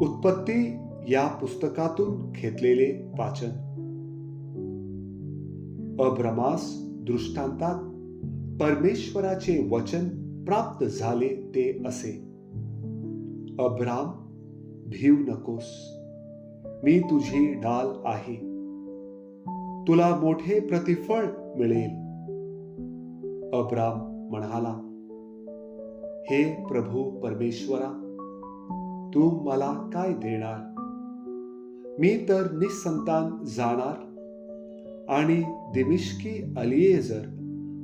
उत्पत्ती या पुस्तकातून घेतलेले वाचन. अभ्रमास दृष्टांतात परमेश्वराचे वचन प्राप्त झाले ते असे. अभ्राम भीव नकोस मी तुझी डाल आहे. तुला मोठे प्रतिफळ मिळेल. अब्राम म्हणाला हे प्रभू परमेश्वरा तू मला काय देणार? मी तर निसंतान जाणार. आणि दिमिश्की अलियेजर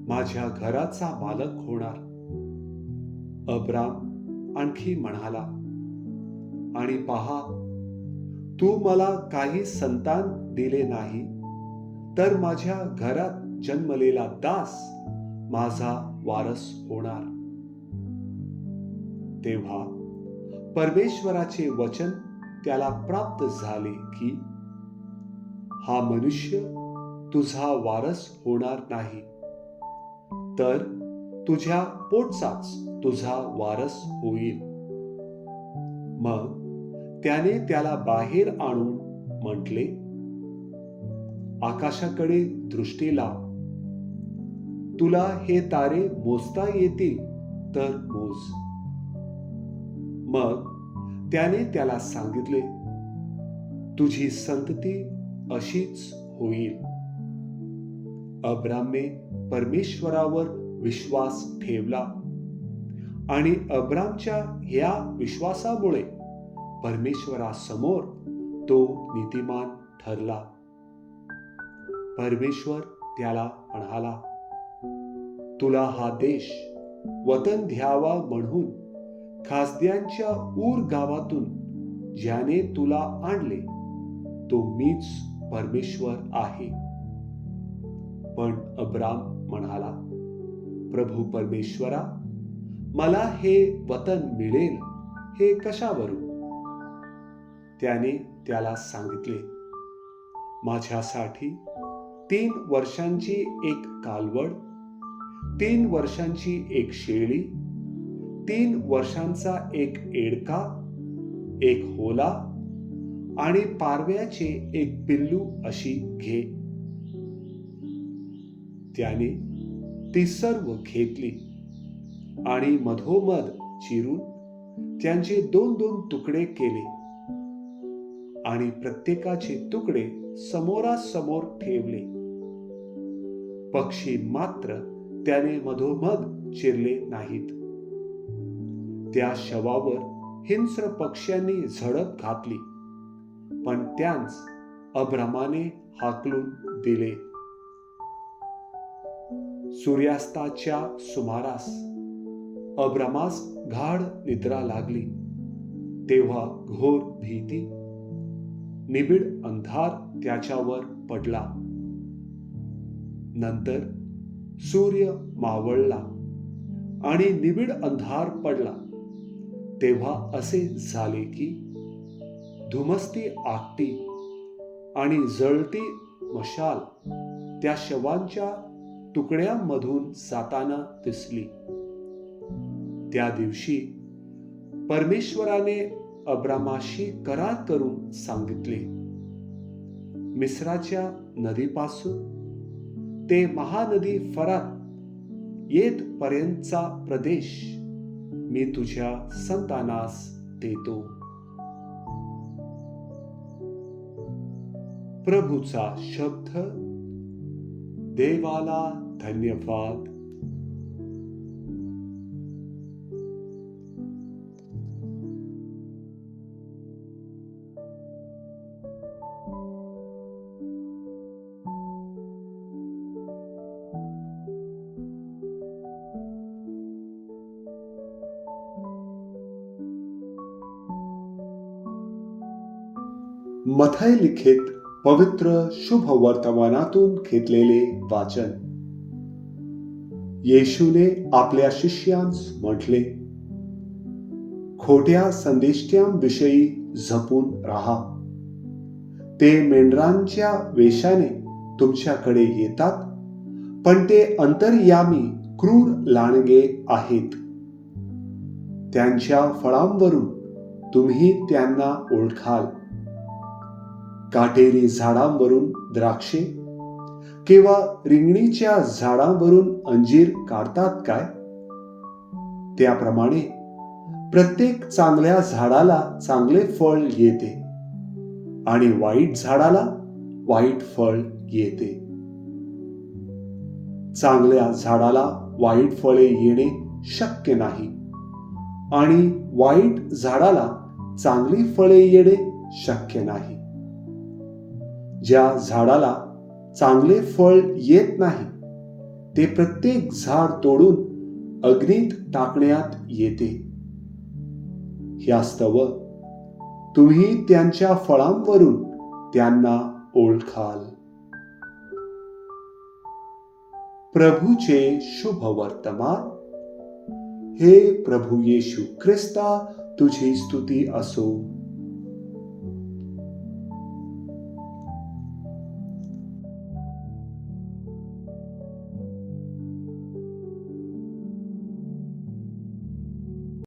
माझ्या घराचा मालक होणार. अब्राम आणखी म्हणाला आणि पहा तू मला काही संतान दिले नाही तर माझ्या घरात जन्मलेला दास माझा वारस होणार. तेव्हा परमेश्वराचे वचन त्याला प्राप्त झाले की हा मनुष्य तुझा वारस होणार नाही. तर तुझ्या पोटचाच तुझा वारस होईल. मग त्याने त्याला बाहेर आणून म्हटले आकाशाकडे दृष्टी लाव. तुला हे तारे मोजता येतील तर मोज. मग त्याने त्याला सांगितले तुझी संतती अशीच होईल. अब्रामने परमेश्वरावर विश्वास ठेवला आणि अब्रामच्या या विश्वासामुळे परमेश्वरासमोर तो नीतिमान ठरला. परमेश्वर त्याला म्हणाला तुला हा देश वतन द्यावा म्हणून खासद्यांच्या ऊर गावातून ज्याने तुला आणले तो मीच परमेश्वर आहे. पण अब्राम म्हणाला प्रभू परमेश्वरा मला हे वतन मिळेल हे कशावरून? त्याने त्याला सांगितले माझ्यासाठी तीन वर्षांची एक कालवड तीन वर्षांची एक शेळी तीन वर्षांचा एक एडका एक होला आणि पारव्याचे एक पिल्लू अशी घे. त्याने ती सर्व घेतली आणि मधोमध चिरून त्यांचे दोन दोन तुकडे केले आणि प्रत्येकाचे तुकडे समोरासमोर ठेवले. पक्षी मात्र त्याने मधोमध चिरले नाहीत. त्या शवावर हिंस्र पक्ष्यांनी झडप घातली. पण त्यांच अभ्रमाने हाकलून दिले. सूर्यास्ताच्या सुमारास अभ्रमास गाढ निद्रा लागली. तेव्हा घोर भीती निबिड अंधार त्याच्यावर पडला. नंतर सूर्य मावळला आणि निबिड अंधार पडला. तेव्हा असे झाले की धुमस्ती आकटी आणि जळती मशाल त्या शवांच्या तुकड्यांमधून जाताना दिसली. त्या दिवशी परमेश्वराने अब्रामाशी करार करून सांगितले मिस्राच्या नदीपासून ते महानदी फरात येत पर्यंतचा प्रदेश मी तुझ्या संतानास देतो. प्रभूचा शब्द देवाला धन्यवाद. मथय लिखित पवित्र शुभ वर्तमानातून घेतलेले वाचन. येशूने आपल्या शिष्यांस म्हटले खोट्या संदेष्ट्यांविषयी झपून राहा. ते मेंढरांच्या वेशाने तुमच्याकडे येतात पण ते अंतर्यामी क्रूर लांडगे आहेत. त्यांच्या फळांवरून तुम्ही त्यांना ओळखाल. काटेरी झाडांवरून द्राक्षे? किंवा रिंगणीच्या झाडांवरून अंजीर काढतात काय? त्याप्रमाणे प्रत्येक चांगल्या झाडाला चांगले फळ येते आणि वाईट झाडाला वाईट फळ येते. चांगल्या झाडाला वाईट फळे येणे शक्य नाही आणि वाईट झाडाला चांगली फळे येणे शक्य नाही. ज्या झाडाला चांगले फळ येत नाही ते प्रत्येक झाड तोडून अग्नीत टाकण्यात येते. ह्यास्तव तुम्ही त्यांच्या फळांवरून त्यांना ओळखाल. प्रभूचे शुभ वर्तमान. हे प्रभू येशू ख्रिस्ता तुझी स्तुती असो.